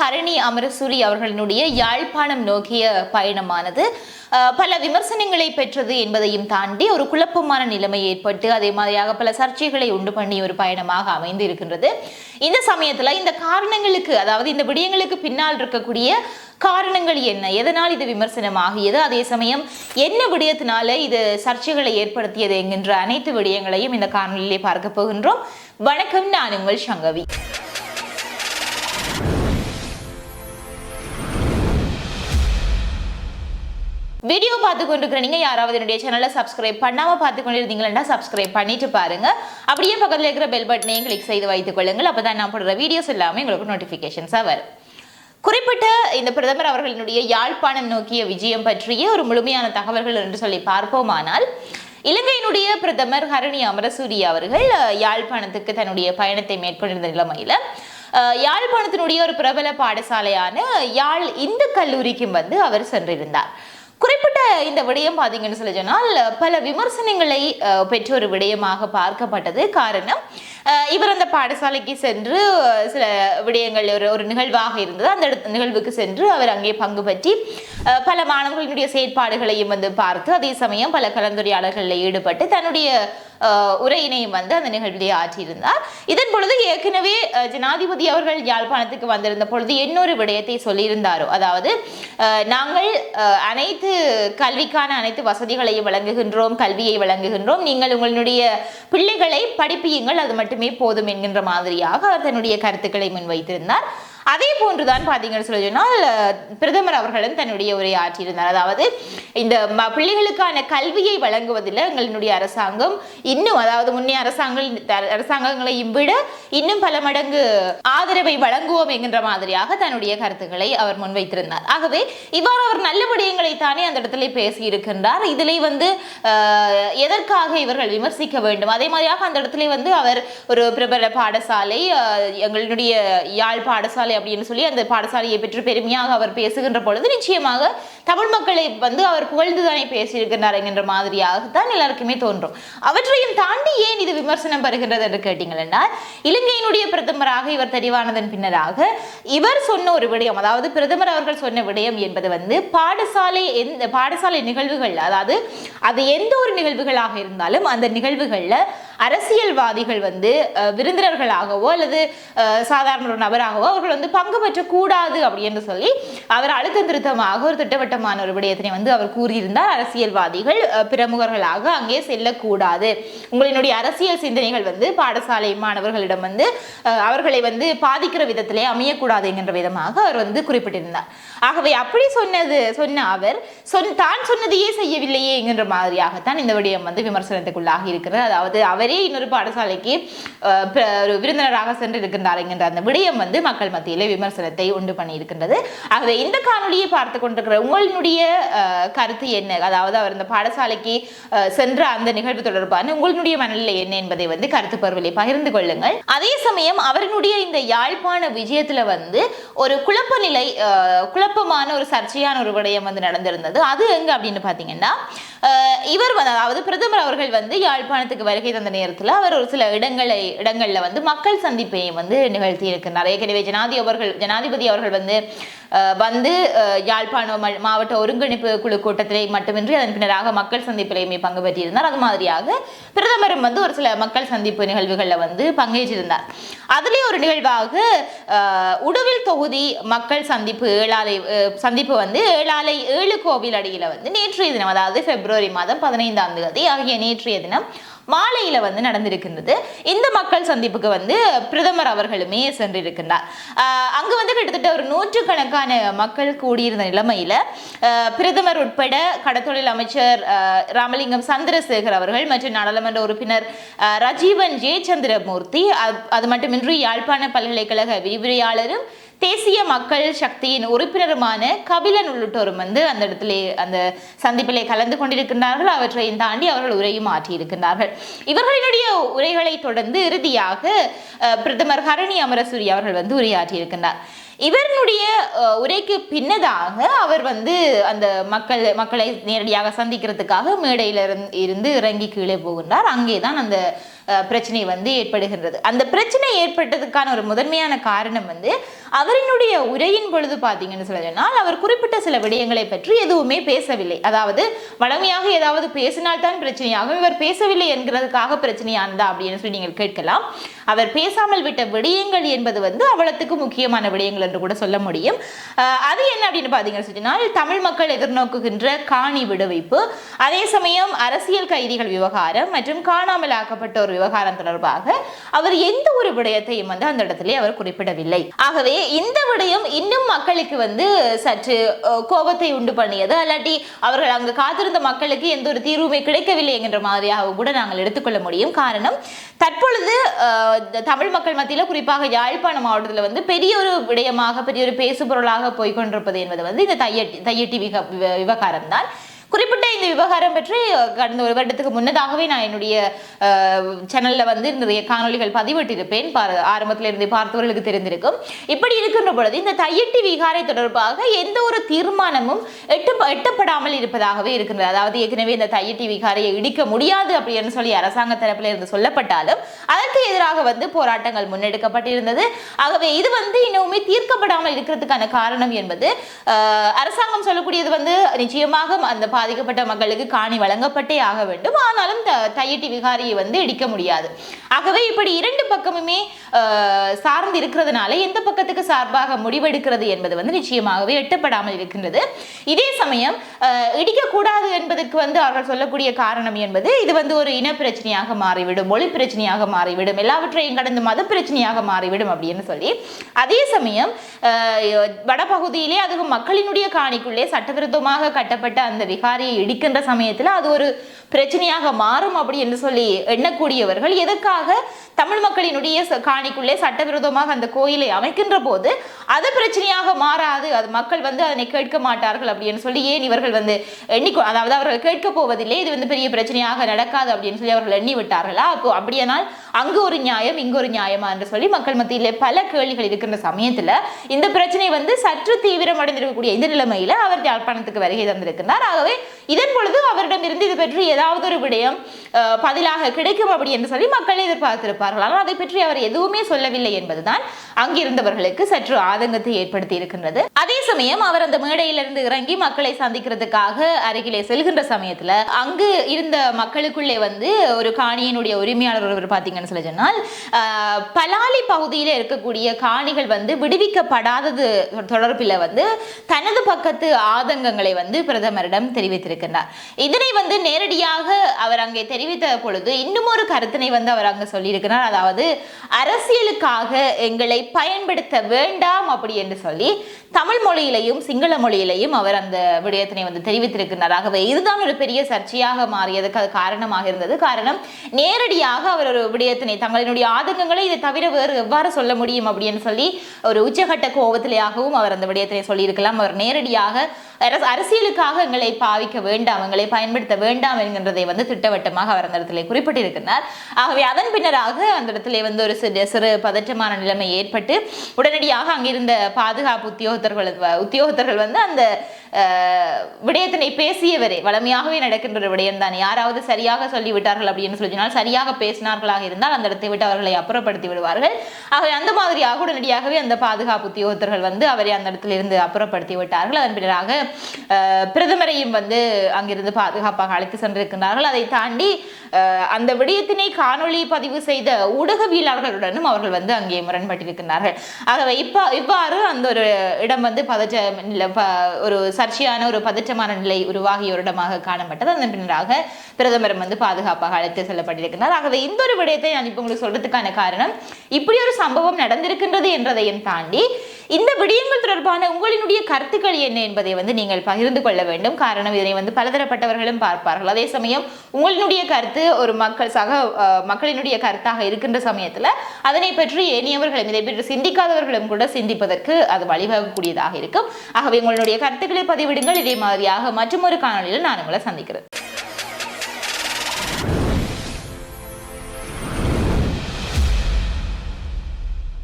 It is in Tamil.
ஹரணி அமரசூரி அவர்களினுடைய யாழ்ப்பாணம் நோக்கிய பயணமானது. பல விமர்சனங்களை பெற்றது என்பதையும் தாண்டி ஒரு குழப்பமான நிலைமை ஏற்பட்டு அதே மாதிரியாக பல சர்ச்சைகளை உண்டு பண்ணி ஒரு பயணமாக அமைந்து இருக்கின்றது இந்த சமயத்தில் இந்த காரணங்களுக்கு அதாவது இந்த விடயங்களுக்கு பின்னால் இருக்கக்கூடிய காரணங்கள் என்ன? எதனால் இது விமர்சனமாகியது? அதே சமயம் என்ன விடயத்தினால இது சர்ச்சைகளை ஏற்படுத்தியது என்கின்ற அனைத்து விடயங்களையும் இந்த காணொலியிலே பார்க்க போகின்றோம். வணக்கம் நான் உங்கள் சங்கவி. வீடியோ பார்த்து கொண்டிருக்கிற நீங்க யாராவது என்னுடைய சேனலை சப்ஸ்கிரைப் பண்ணாம பார்த்து கொண்டிருந்தீங்கன்னா சப்ஸ்கிரைப் பண்ணிட்டு பாருங்க. அப்படியே பக்கத்தில் இருக்கிற பெல் பட்டனையும் கிளிக் செய்து வைத்துக் கொள்ளுங்கள். அப்பதான் நான் போடுற வீடியோஸ் எல்லாமே உங்களுக்கு நோட்டிபிகேஷன்ஸா வரும். குறிப்பிட்ட இந்த பிரதமர் அவர்களினுடைய யாழ்ப்பாணம் நோக்கிய விஜயம் பற்றிய ஒரு முழுமையான தகவல்கள் என்று சொல்லி பார்ப்போமானால் இலங்கையினுடைய பிரதமர் ஹரணி அமரசூரி அவர்கள் யாழ்ப்பாணத்துக்கு தன்னுடைய பயணத்தை மேற்கொண்டிருந்த நிலைமையில யாழ்ப்பாணத்தினுடைய ஒரு பிரபல பாடசாலையான யாழ் இந்து கல்லூரிக்கும் வந்து அவர் சென்றிருந்தார். குறிப்பிட்ட இந்த விடயம் பார்த்தீங்கன்னு சொல்லி சொன்னால் பல விமர்சனங்களை பெற்ற ஒரு விடயமாக பார்க்கப்பட்டது. காரணம் இவர் அந்த பாடசாலைக்கு சென்று சில விடயங்கள் ஒரு ஒரு நிகழ்வாக இருந்தது. அந்த நிகழ்வுக்கு சென்று அவர் அங்கே பங்கு பற்றி பல மாணவர்களுடைய செயற்பாடுகளையும் வந்து பார்த்து அதே சமயம் பல கலந்துரையாடல்களில் ஈடுபட்டு தன்னுடைய உரையினையும் வந்து அந்த நிகழ்விலே ஆற்றியிருந்தார். இதன் பொழுது ஏற்கனவே ஜனாதிபதி அவர்கள் யாழ்ப்பாணத்துக்கு வந்திருந்த பொழுது இன்னொரு விடயத்தை சொல்லியிருந்தாரோ? அதாவது நாங்கள் அனைத்து கல்விக்கான அனைத்து வசதிகளையும் வழங்குகின்றோம் கல்வியை வழங்குகின்றோம். நீங்கள் உங்களுடைய பிள்ளைகளை படிப்பியுங்கள் அது மட்டுமே போதும் என்கின்ற மாதிரியாக அவர் தன்னுடைய கருத்துக்களை முன்வைத்திருந்தார். அதே போன்றுதான் பார்த்தீங்கன்னு சொல்லி சொன்னால் பிரதமர் அவர்களும் தன்னுடைய உரை ஆற்றியிருந்தார் அதாவது இந்த பிள்ளைகளுக்கான கல்வியை வழங்குவதில் எங்களுடைய அரசாங்கம் இன்னும் அதாவது முன்னே அரசாங்கம் அரசாங்கங்களையும் விட இன்னும் பல மடங்கு ஆதரவை வழங்குவோம் என்கின்ற மாதிரியாக தன்னுடைய கருத்துக்களை அவர் முன்வைத்திருந்தார். ஆகவே இவ்வாறு அவர் நல்ல விடயங்களை தானே அந்த இடத்துல பேசி இருக்கின்றார் இதிலே வந்து எதற்காக இவர்கள் விமர்சிக்க வேண்டும்? அதே மாதிரியாக அந்த இடத்துல வந்து அவர் ஒரு பிரபல பாடசாலை எங்களுடைய யாழ் பாடசாலை அப்படின்னு சொல்லி அந்த பாடசாலையை பெற்று பெருமையாக அவர் பேசுகின்ற பொழுது நிச்சயமாக தமிழ் மக்களை வந்து அவர் புகழ்ந்துதானே பேசியிருக்கிறார் என்கின்ற மாதிரியாக தான் எல்லாருக்குமே தோன்றும். அவற்றையும் தாண்டி ஏன் இது விமர்சனம் பெறுகின்றது என்று கேட்டீங்கன்னா இலங்கையினுடைய பிரதமராக இவர் தெரிவானதன் பின்னராக இவர் சொன்ன ஒரு விடயம் அதாவது பிரதமர் அவர்கள் சொன்ன விடயம் என்பது வந்து பாடசாலை எந்த பாடசாலை நிகழ்வுகள் அதாவது அது எந்த ஒரு நிகழ்வுகளாக இருந்தாலும் அந்த நிகழ்வுகளில் அரசியல்வாதிகள் வந்து விருந்தினர்களாகவோ அல்லது சாதாரண ஒரு நபராகவோ அவர்கள் வந்து பங்கு பெற்றக்கூடாது அப்படின்னு சொல்லி அவர் அழுத்த திருத்தமாக ஒரு திட்டவட்டமான ஒரு விடயத்தினை வந்து அவர் கூறியிருந்தார். அரசியல்வாதிகள் பிரமுகர்களாக அங்கே செல்லக்கூடாது. உங்களினுடைய அரசியல் சிந்தனைகள் வந்து பாடசாலை மாணவர்களிடம் வந்து அவர்களை வந்து பாதிக்கிற விதத்திலே அமையக்கூடாது என்கின்ற விதமாக அவர் வந்து குறிப்பிட்டிருந்தார். ஆகவே அப்படி சொன்னது சொன்ன அவர் சொன் தான் சொன்னதையே செய்யவில்லையே என்கின்ற மாதிரியாகத்தான் இந்த விடயம் வந்து விமர்சனத்துக்குள்ளாகி இருக்கிறது. அதாவது அவர் இன்னொரு பாடசாலைக்கு ஒரு விருந்தினராக சென்று இருக்கின்றார் என்கின்ற அந்த விடயம் வந்து மக்கள் மத்தியிலே விமர்சனத்தை உண்டு பண்ணி இருக்கின்றது ஆகவே இந்த காணொலியை பார்த்து கொண்டிருக்கிற உங்களுடைய கருத்து என்ன? அதாவது அவர் இந்த பாடசாலைக்கு சென்ற அந்த நிகழ்வு தொடர்பான உங்களுடைய மனநிலை என்ன என்பதை வந்து கருத்து பருவலை பகிர்ந்து கொள்ளுங்கள். அதே சமயம் அவர்களுடைய இந்த யாழ்ப்பாண விஜயத்துல வந்து ஒரு குழப்ப நிலை அஹ், குழப்பமான ஒரு சர்ச்சையான ஒரு விடயம் வந்து நடந்திருந்தது. அது எங்க அப்படின்னு பாத்தீங்கன்னா இவர் வந்து அதாவது பிரதமர் அவர்கள் வந்து யாழ்ப்பாணத்துக்கு வருகை தந்த நேரத்தில் அவர் ஒரு சில இடங்களை இடங்களில் வந்து மக்கள் சந்திப்பையும் வந்து நிகழ்த்தி இருக்கின்றார் ஏற்கனவே ஜனாதிபதி அவர்கள் ஜனாதிபதி அவர்கள் வந்து வந்து யாழ்ப்பாண யாழ்ப்பாணம் மாவட்ட ஒருங்கிணைப்பு குழு கூட்டத்திலே மட்டுமின்றி அதன் பின்னராக மக்கள் சந்திப்பிலேயுமே பங்கு பெற்றிருந்தார். அது மாதிரியாக பிரதமரும் வந்து ஒரு சில மக்கள் சந்திப்பு நிகழ்வுகளில் வந்து பங்கேற்றிருந்தார். அதிலே ஒரு நிகழ்வாக உடுவில் தொகுதி மக்கள் சந்திப்பு ஏழாலை சந்திப்பு வந்து ஏழாலை ஏழு கோவில் அடியில் வந்து நேற்றைய தினம் அதாவது பிப்ரவரி மாதம் பதினைந்தாம் தேதி ஆகிய நேற்றைய தினம் மாலையில் வந்து நடந்திருக்கின்றது. இந்த மக்கள் சந்திப்புக்கு வந்து பிரதமர் அவர்களுமே சென்றிருக்கின்றார். அங்கு வந்து கிட்டத்தட்ட ஒரு நூற்றுக்கணக்கான மக்கள் கூடியிருந்த நிலைமையில் பிரதமர் உட்பட கடத்தொழில் அமைச்சர் ராமலிங்கம் சந்திரசேகர் அவர்கள் மற்றும் நாடாளுமன்ற உறுப்பினர் ரஜீவன் ஜெயச்சந்திரமூர்த்தி அது- அது மட்டுமின்றி யாழ்ப்பாண பல்கலைக்கழக விரிவுரையாளரும் தேசிய மக்கள் சக்தியின் உறுப்பினருமான கபிலன் உள்ளிட்டோரும் வந்து அந்த இடத்துல அந்த சந்திப்பிலே கலந்து கொண்டிருக்கின்றார்கள். அவற்றையும் தாண்டி அவர்கள் உரையும் ஆற்றியிருக்கின்றார்கள். இவர்களினுடைய உரைகளை தொடர்ந்து இறுதியாக பிரதமர் ஹரணி அமரசூரி அவர்கள் வந்து உரையாற்றியிருக்கின்றார். இவருடைய உரைக்கு பின்னதாக அவர் வந்து அந்த மக்கள் மக்களை நேரடியாக சந்திக்கிறதுக்காக மேடையில இருந்து இருந்து இறங்கி கீழே போகின்றார். அங்கேதான் அந்த பிரச்சனை வந்து ஏற்படுகின்றது. அந்த பிரச்சனை ஏற்பட்டதுக்கான ஒரு முதன்மையான காரணம் வந்து அவரினுடைய உரையின் பொழுது பார்த்தீங்கன்னு சொல்ல சொன்னால் அவர் குறிப்பிட்ட சில விடயங்களை பற்றி எதுவுமே பேசவில்லை. அதாவது வளமையாக ஏதாவது பேசினால்தான் பிரச்சனையாகும் இவர் பேசவில்லை என்கிறதுக்காக பிரச்சனையானதா அப்படின்னு சொல்லி நீங்கள் கேட்கலாம். அவர் பேசாமல் விட்ட விடயங்கள் என்பது வந்து அவ்வளத்துக்கு முக்கியமான விடயங்கள் என்று கூட சொல்ல முடியும். அது என்ன அப்படின்னு பார்த்தீங்கன்னு சொன்னால் தமிழ் மக்கள் எதிர்நோக்குகின்ற காணி விடுவிப்பு அதே சமயம் அரசியல் கைதிகள் விவகாரம் மற்றும் காணாமல் ஆக்கப்பட்ட ஒரு விவகாரம் தொடர்பாக அவர் எந்த ஒரு விடயத்தையும் வந்து அந்த இடத்திலே அவர் குறிப்பிடவில்லை. ஆகவே இந்த விடயம் இன்னும் மக்களுக்கு வந்து சற்று கோபத்தை உண்டு பண்ணியது. அல்லாட்டி அவர்கள் அங்கு காத்திருந்த மக்களுக்கு எந்த ஒரு தீர்வுமே கிடைக்கவில்லை என்கின்ற மாதிரியாக கூட நாங்கள் எடுத்துக்கொள்ள முடியும். காரணம் தற்பொழுது தமிழ் மக்கள் மத்தியில் குறிப்பாக யாழ்ப்பாண மாவட்டத்தில் வந்து பெரிய ஒரு விடயமாக பெரிய ஒரு பேசுபொருளாக போய்கொண்டிருப்பது என்பது வந்து இந்த தையட்டி தையட்டி விக விவகாரம் தான் குறிப்பிட்ட இந்த விவகாரம் பற்றி கடந்த ஒரு வருடத்துக்கு முன்னதாகவே நான் என்னுடைய சேனல்ல வந்து நிறைய காணொளிகள் பதிவிட்டிருப்பேன். பா- ஆரம்பத்தில் இருந்து பார்த்தவர்களுக்கு தெரிந்திருக்கும். இப்படி இருக்கின்ற பொழுது இந்த தையட்டி விகாரை தொடர்பாக எந்த ஒரு தீர்மானமும் எட்டு எட்டப்படாமல் இருப்பதாகவே இருக்கின்றது. அதாவது ஏற்கனவே இந்த தையட்டி விகாரையை இடிக்க முடியாது அப்படின்னு சொல்லி அரசாங்க தரப்பில் இருந்து சொல்லப்பட்டாலும் அதற்கு எதிராக வந்து போராட்டங்கள் முன்னெடுக்கப்பட்டிருந்தது. ஆகவே இது வந்து இன்னுமே தீர்க்கப்படாமல் இருக்கிறதுக்கான காரணம் என்பது அரசாங்கம் சொல்லக்கூடியது வந்து நிச்சயமாக அந்த பாதிக்கப்பட்ட மக்களுக்கு காணி வழங்கப்பட்டே ஆக வேண்டும். ஆனாலும் த- தையட்டி விகாரியை வந்து இடிக்க முடியாது. ஆகவே இப்படி இரண்டு பக்கமுமே சார்ந்து இருக்கிறதுனால எந்த பக்கத்துக்கு சார்பாக முடிவெடுக்கிறது என்பது வந்து நிச்சயமாகவே எட்டப்படாமல் இருக்கின்றது. இதே சமயம் இடிக்கக்கூடாது என்பதற்கு வந்து அவர்கள் சொல்லக்கூடிய காரணம் என்பது இது வந்து ஒரு இன பிரச்சனையாக மாறிவிடும் மொழி பிரச்சனையாக மாறிவிடும் எல்லாவற்றையும் கடந்து மத பிரச்சனையாக மாறிவிடும் அப்படின்னு சொல்லி. அதே சமயம் வடபகுதியிலே அதுவும் மக்களினுடைய காணிக்குள்ளே சட்டவிரோதமாக கட்டப்பட்ட அந்த விகாரியை இடிக்கின்ற சமயத்தில் அது ஒரு பிரச்சனையாக மாறும் அப்படி என்று சொல்லி எண்ணக்கூடியவர்கள் எதற்காக தமிழ் மக்களினுடைய காணிக்குள்ளே சட்டவிரோதமாக அந்த கோயிலை அமைக்கின்ற போது அது பிரச்சனையாக மாறாது அது மக்கள் வந்து அதனை கேட்க மாட்டார்கள் அப்படின்னு சொல்லி ஏன் இவர்கள் வந்து எண்ணிக்கோ அதாவது அவர்கள் கேட்க போவதில்லை இது வந்து பெரிய பிரச்சனையாக நடக்காது அப்படின்னு சொல்லி அவர்கள் எண்ணி விட்டார்களா அப்போ அப்படியானால் அங்கு ஒரு நியாயம் இங்கு ஒரு நியாயமா என்று சொல்லி மக்கள் மத்தியில பல கேள்விகள் இருக்கின்ற சமயத்துல இந்த பிரச்சனை வந்து சற்று தீவிரமடைந்திருக்கக்கூடிய இந்த நிலைமையில அவர் யாழ்ப்பாணத்துக்கு வருகை தந்திருக்கிறார் ஆகவே இதன் பொழுது அவரிடம் இருந்து இது பற்றி ஏதாவது ஒரு விடயம் பதிலாக கிடைக்கும் அப்படி என்று சொல்லி மக்கள் எதிர்பார்த்திருப்பார்கள். ஆனால் அதை பற்றி அவர் எதுவுமே சொல்லவில்லை என்பதுதான் அங்கிருந்தவர்களுக்கு சற்று ஆதங்கத்தை ஏற்படுத்தி இருக்கின்றது. அதே சமயம் அவர் அந்த மேடையிலிருந்து இறங்கி மக்களை சந்திக்கிறதுக்காக அருகிலே செல்கின்ற சமயத்துல அங்கு இருந்த மக்களுக்குள்ளே வந்து ஒரு காணியினுடைய உரிமையாளர் ஒருவர் பாத்தீங்கன்னா சொல்லி சொன்னால் பலாலி பகுதியில் இருக்கக்கூடிய காணிகள் வந்து விடுவிக்கப்படாதது தொடர்பில் வந்து தனது பக்கத்து ஆதங்கங்களை வந்து பிரதமரிடம் தெரிவித்திருக்கின்றார். இதனை வந்து நேரடியாக அவர் அங்கே தெரிவித்த பொழுது இன்னும் ஒரு கருத்தினை வந்து அவர் அங்கே சொல்லியிருக்கிறார். அதாவது அரசியலுக்காக எங்களை பயன்படுத்த வேண்டாம் அப்படி என்று சொல்லி தமிழ் மொழியிலையும் சிங்கள மொழியிலையும் அவர் அந்த விடயத்தினை வந்து தெரிவித்திருக்கிறார் ஆகவே இதுதான் ஒரு பெரிய சர்ச்சையாக மாறியதுக்கு அது காரணமாக இருந்தது. காரணம் நேரடியாக அவர் ஒரு விடய விடயத்தினை தங்களினுடைய ஆதங்கங்களை இதை தவிர வேறு எவ்வாறு சொல்ல முடியும் அப்படின்னு சொல்லி ஒரு உச்சகட்ட கோபத்திலேயாகவும் அவர் அந்த விடயத்தினை சொல்லியிருக்கலாம். அவர் நேரடியாக அரசியலுக்காக எங்களை பாவிக்க வேண்டாம் எங்களை பயன்படுத்த வேண்டாம் என்கின்றதை வந்து திட்டவட்டமாக அவர் அந்த இடத்துல குறிப்பிட்டிருக்கிறார். ஆகவே அதன் பின்னராக அந்த இடத்துல வந்து ஒரு சிறு சிறு பதற்றமான நிலைமை ஏற்பட்டு உடனடியாக அங்கிருந்த பாதுகாப்பு உத்தியோகத்தர்கள் உத்தியோகத்தர்கள் வந்து அந்த விடயத்தினை பேசியவரே. வளமையாகவே நடக்கின்ற ஒரு விடயம் தான் யாராவது சரியாக சொல்லிவிட்டார்கள் அப்படின்னு சொல்லினால் சரியாக பேசினார்களாக இருந்தால் அந்த இடத்தை விட்டு அவர்களை அப்புறப்படுத்தி விடுவார்கள். ஆகவே அந்த மாதிரியாக உடனடியாகவே அந்த பாதுகாப்பு உத்தியோகத்தர்கள் வந்து அவரை அந்த இடத்துல இருந்து அப்புறப்படுத்தி விட்டார்கள். அதன் பின்னராக பிரதமரையும் வந்து அங்கிருந்து பாதுகாப்பாக அழைத்து சென்றிருக்கிறார்கள் அதை தாண்டி அந்த விடயத்தினை காணொளி பதிவு செய்த ஊடகவியலாளர்களுடனும் அவர்கள் வந்து அங்கே முரண்பட்டிருக்கிறார்கள் ஆகவே இப்ப இவ்வாறு அந்த ஒரு இடம் வந்து பதச்ச ஒரு சர்ச்சையான ஒரு பதற்றமான நிலை உருவாகிய வருடமாக காணப்பட்டது. அதன் பின்னராக பிரதமர் வந்து பாதுகாப்பாக அழைத்து செல்லப்பட்டிருக்கிறார். ஆகவே இந்த ஒரு விடயத்தை நான் இப்போ உங்களுக்கு சொல்றதுக்கான காரணம் இப்படி ஒரு சம்பவம் நடந்திருக்கின்றது என்றதையும் தாண்டி இந்த விடயங்கள் தொடர்பான உங்களினுடைய கருத்துக்கள் என்ன என்பதை வந்து நீங்கள் பகிர்ந்து கொள்ள வேண்டும். காரணம் இதனை வந்து பலதரப்பட்டவர்களும் பார்ப்பார்கள். அதே சமயம் உங்களினுடைய கருத்து ஒரு மக்கள் சக மக்களினுடைய கருத்தாக இருக்கின்ற சமயத்தில் அதனை பற்றி ஏனியவர்களும் இதை பற்றி சிந்திக்காதவர்களும் கூட சிந்திப்பதற்கு அது வழிவகக்கூடியதாக இருக்கும். ஆகவே உங்களுடைய கருத்துக்களை பதிவிடுங்கள். இதே மாதிரியாக மற்றும் ஒரு காணொலியில் நான் உங்களை சந்திக்கிறேன்.